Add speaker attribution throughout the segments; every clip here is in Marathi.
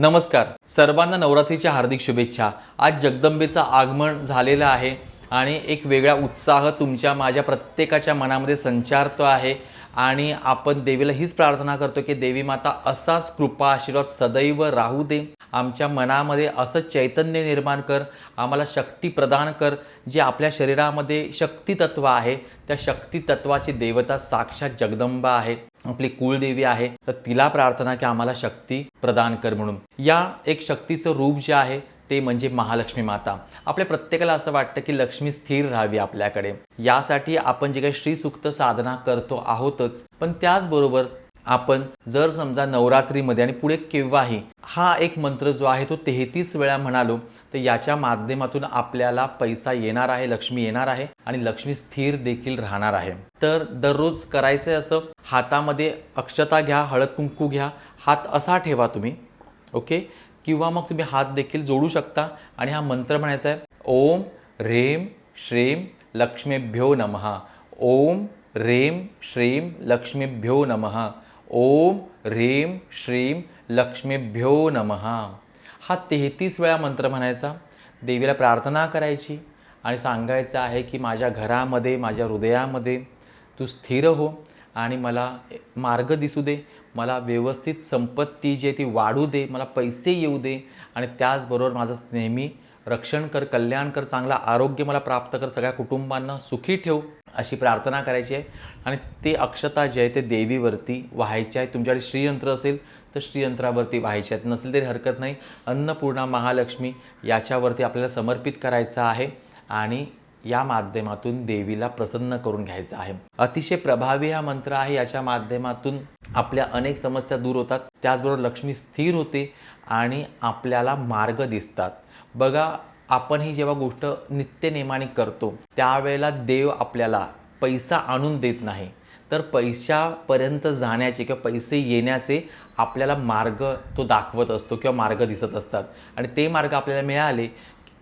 Speaker 1: नमस्कार. सर्वांना नवरात्रीच्या हार्दिक शुभेच्छा. आज जगदंबेचं आगमन झालेलं आहे आणि एक वेगळा उत्साह तुमच्या माझ्या प्रत्येकाच्या मनामध्ये संचारतो आहे आणि आपण देवीला हीच प्रार्थना करतो की देवी माता असाच कृपा आशीर्वाद सदैव राहू दे. आमच्या मनामध्ये असं चैतन्य निर्माण कर. आम्हाला शक्ती प्रदान कर जे आपल्या शरीरामध्ये शक्तितत्व आहे. त्या शक्तितत्वाची देवता साक्षात जगदंबा आहे. आपली कुळदेवी आहे तर तिला प्रार्थना की आम्हाला शक्ती प्रदान कर म्हणून. या एक शक्तीचं रूप जे आहे ते म्हणजे महालक्ष्मी माता. आपल्या प्रत्येकाला असं वाटतं की लक्ष्मी स्थिर राहावी आपल्याकडे. यासाठी आपण जे काही श्रीसुक्त साधना करतो आहोतच पण त्याचबरोबर आपण जर समजा नवरात्रीमध्ये आणि पुढे केव्हाही हा एक मंत्र जो आहे तो तेहतीस वेळा म्हणालो तर याच्या माध्यमातून आपल्याला पैसा येणार आहे लक्ष्मी येणार आहे आणि लक्ष्मी स्थिर देखील राहणार आहे. तर दररोज करायचं असं हातामध्ये अक्षता घ्या हळद कुंकू घ्या हात असा ठेवा तुम्ही ओके? किंवा मग तुम्ही हात देखील जोडू शकता आणि हा मंत्र म्हणायचा आहे ओम रेम श्रेम लक्ष्मीभ्यो नमः ओम रेम श्रीम लक्ष्मीभ्यो नमः. ओम रेम श्रीम लक्ष्मीभ्यो नमः. हा तेहतीस वेळा मंत्र म्हणायचा. देवीला प्रार्थना करायची आणि सांगायचं आहे की माझ्या घरामध्ये माझ्या हृदयामध्ये तू स्थिर हो आणि मला मार्ग दिसू दे मला व्यवस्थित संपत्ती जी आहे ती वाढू दे मला पैसे येऊ दे आणि त्याचबरोबर माझं नेहमी रक्षण कर कल्याण कर चांगला आरोग्य मला प्राप्त कर सगळ्या कुटुंबांना सुखी ठेव अशी प्रार्थना करायची आहे. आणि ते अक्षता जे आहे ते देवीवरती व्हायचे आहे. तुमच्याकडे श्रीयंत्र असेल तर श्रीयंत्रावरती व्हायचे आहेत. नसेल तरी हरकत नाही. अन्नपूर्णा महालक्ष्मी याच्यावरती आपल्याला समर्पित करायचं आहे आणि या माध्यमातून देवीला प्रसन्न करून घ्यायचं आहे. अतिशय प्रभावी हा मंत्र आहे. याच्या माध्यमातून आपल्या अनेक समस्या दूर होतात. त्याचबरोबर लक्ष्मी स्थिर होते. आणि आपल्याला मार्ग दिसतात. बघा आपण ही जेव्हा गोष्ट नित्यनेमाने करतो त्यावेळेला देव आपल्याला पैसा आणून देत नाही. तर पैशापर्यंत जाण्याचे किंवा पैसे येण्याचे आपल्याला मार्ग तो दाखवत असतो किंवा मार्ग दिसत असतात. आणि ते मार्ग आपल्याला मिळाले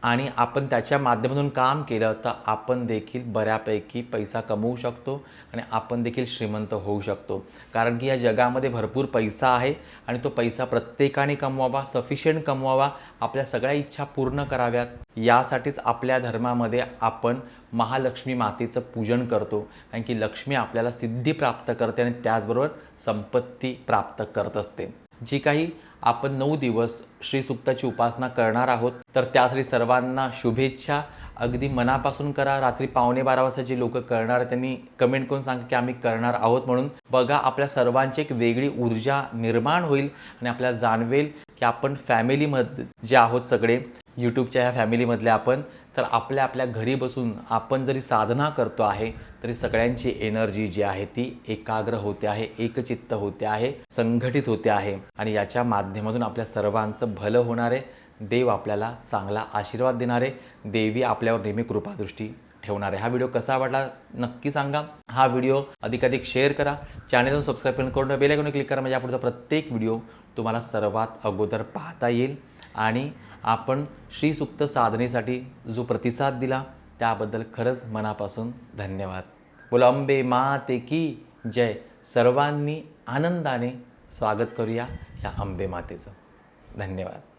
Speaker 1: आणि आपण त्याच्या माध्यमातून काम केलं तर आपण देखील बऱ्यापैकी पैसा कमवू शकतो आणि आपण देखील श्रीमंत होऊ शकतो. कारण की या जगामध्ये भरपूर पैसा आहे आणि तो पैसा प्रत्येकाने कमवावा सफिशियंट कमवावा आपल्या सगळ्या इच्छा पूर्ण कराव्यात. यासाठीच आपल्या धर्मामध्ये आपण महालक्ष्मी मातेचं पूजन करतो. कारण की लक्ष्मी आपल्याला सिद्धी प्राप्त करते आणि त्याचबरोबर संपत्ती प्राप्त करत असते. जी काही आपण नऊ दिवस श्री सुक्ताची उपासना करणार आहोत तर त्यासाठी सर्वांना शुभेच्छा. अगदी मनापासून करा. रात्री पावणे बारा वाजता जे लोक करणार त्यांनी कमेंट करून सांगा की आम्ही करणार आहोत म्हणून. बघा आपल्या सर्वांची एक वेगळी ऊर्जा निर्माण होईल आणि आपल्याला जाणवेल की आपण फॅमिलीमध्ये जे आहोत सगळे यूट्यूबच्या ह्या फॅमिलीमधले आपण तर आपल्या आपल्या घरी बसून आपण जरी साधना करतो आहे तरी सगळ्यांची एनर्जी जी आहे ती एकाग्र होते आहे एकचित्त होते आहे संघटित होते आहे. आणि याच्या माध्यमातून आपल्या सर्वांचं भलं होणार आहे. देव आपल्याला चांगला आशीर्वाद देणारे देवी आपल्यावर नेहमी कृपादृष्टी ठेवणार आहे. हा व्हिडिओ कसा वाटला नक्की सांगा. हा व्हिडिओ अधिकाधिक शेअर करा. चॅनलवर सबस्क्राईब करून बेल आयकॉन क्लिक करा. म्हणजे यापुढचा प्रत्येक व्हिडिओ तुम्हाला सर्वात अगोदर पाहता येईल. आणि आपण श्रीसुक्त साधनेसाठी जो प्रतिसाद दिला त्याबद्दल खरंच मनापासून धन्यवाद. बोला अंबे माते की जय. सर्वांनी आनंदाने स्वागत करूया या अंबे मातेचं. धन्यवाद.